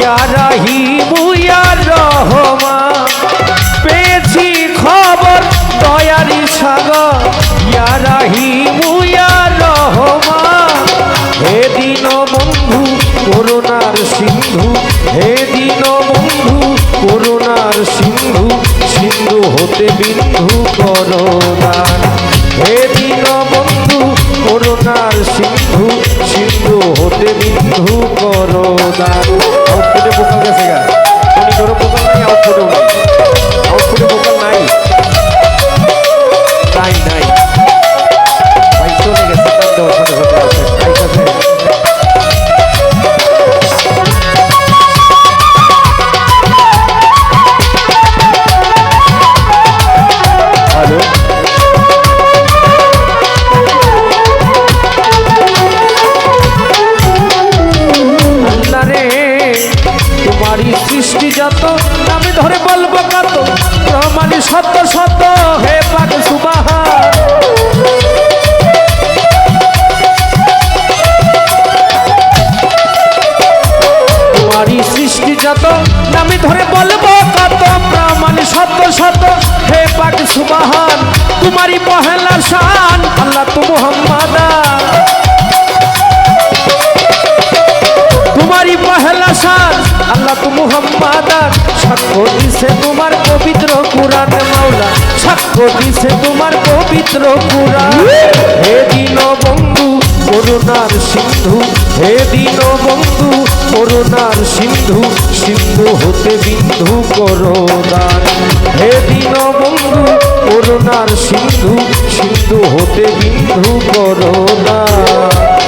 ইয়া রাহিমু ইয়া রহমান। পেয়েছি খবর, দয়ারি সাগর। ইয়া রাহিমু ইয়া রহমান। হে দিন বন্ধু, করুণার সিন্ধু। হে দিন বন্ধু, করুণার সিন্ধু। সিন্ধু হতে বিন্ধু করোনার হে দিন বন্ধু, করুণার সিন্ধু। সিন্ধু হতে বিন্ধু করোনার সাথে সাথে আছে আমি ধরে বলব কত প্রমাণি সত্য সত্য। হে পাক সুবাহা যত আমি ধরে বলব কত প্রমাণ সত্য সত্য হে পাক সুবাহান, তোমারই পহেলা শান, আল্লাহ তু মুহাম্মাদা। তোমারই পহেলা শান, আল্লাহ তু মুহাম্মাদা। সাক্ষ্য দিছে তোমার পবিত্র কুরআন, মাওলা। সাক্ষ্য দিছে তোমার পবিত্র কুরআন। হে দিন বন্ধু করুণার সিন্ধু, হে দিন বন্ধু, করুণার সিন্ধু সিন্ধু হতে বিন্ধু করোদান হে দিন বন্ধু, করুণার সিন্ধু সিন্ধু হতে বিন্ধু করোদান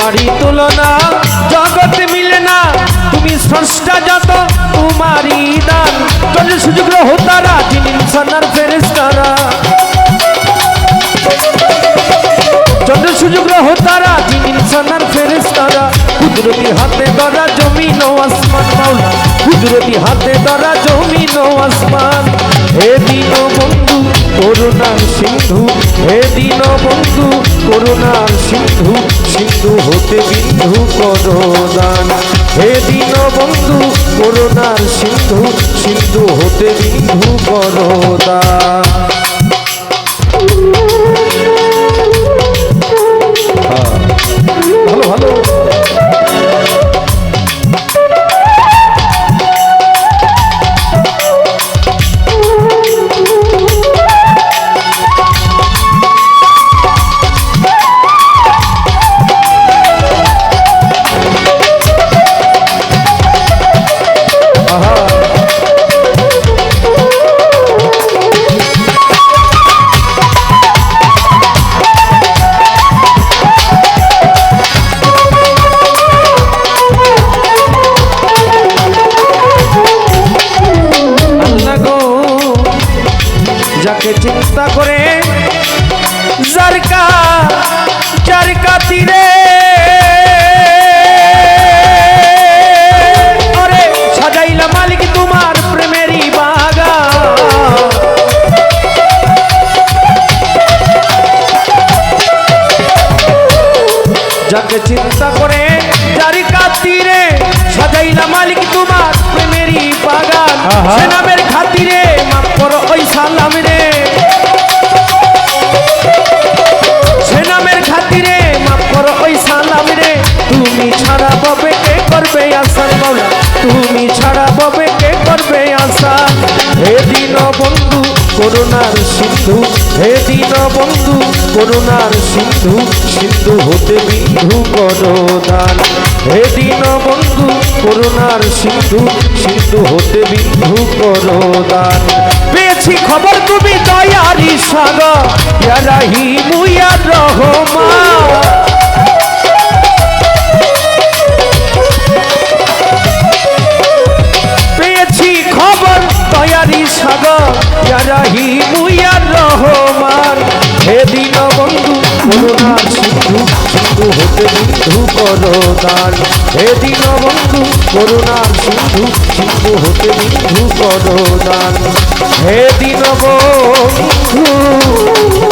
তোমারই তুলনা জগতে মিলে না, তুমি স্রষ্টা যত, তোমারই দান। তোর সুযোগ রহ তারা, যিনি ইনসানার ফেরেস্তারা চন্দ্র সুযোগ রহ তারা, যিনি ইনসানার ফেরেস্তারা কুদরতি হাতে ধরা জমিন আসমান, মাওলা। কুদরতি হাতে ধরা জমিন ও আসমান। হে দিন বন্ধু করুণার সিন্ধু। হে দিন বন্ধু করুণার সিন্ধু সিন্ধু হতে বিন্ধু করদান হে দিন বন্ধু করুণার সিন্ধু সিন্ধু হতে বিন্ধু করদান যাকে চিন্তা করে জারিকা তীরে সাজাইলা মালিক তোমার প্রেমেরই বাগান। সে নামের খাতিরে তুমি ছাড়া ববে কে করবে আশা? হে দিন বন্ধু, করুণার সিন্ধু। হে দিন বন্ধু, করুণার সিন্ধু। সিন্ধু হতে বিন্ধু করদান হে দিন বন্ধু, করুণার সিন্ধু। সিন্ধু হতে বিন্ধু করদান পেয়েছি খবর তুমি দয়ারি সাগর। ইয়ারাহি তয়ারি সাগর ইয়ারাহি মুয়ার রহমান। হে দিন বন্ধু করুণার সিন্ধু সিন্ধু হতে বিন্ধু করদান হে দিন বন্ধু করুণার সিন্ধু সিন্ধু হতে বিন্ধু করদান হে দিন বন্ধু সিন্ধু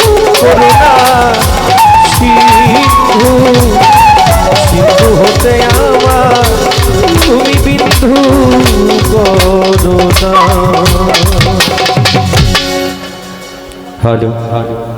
সিন্ধু। ভালো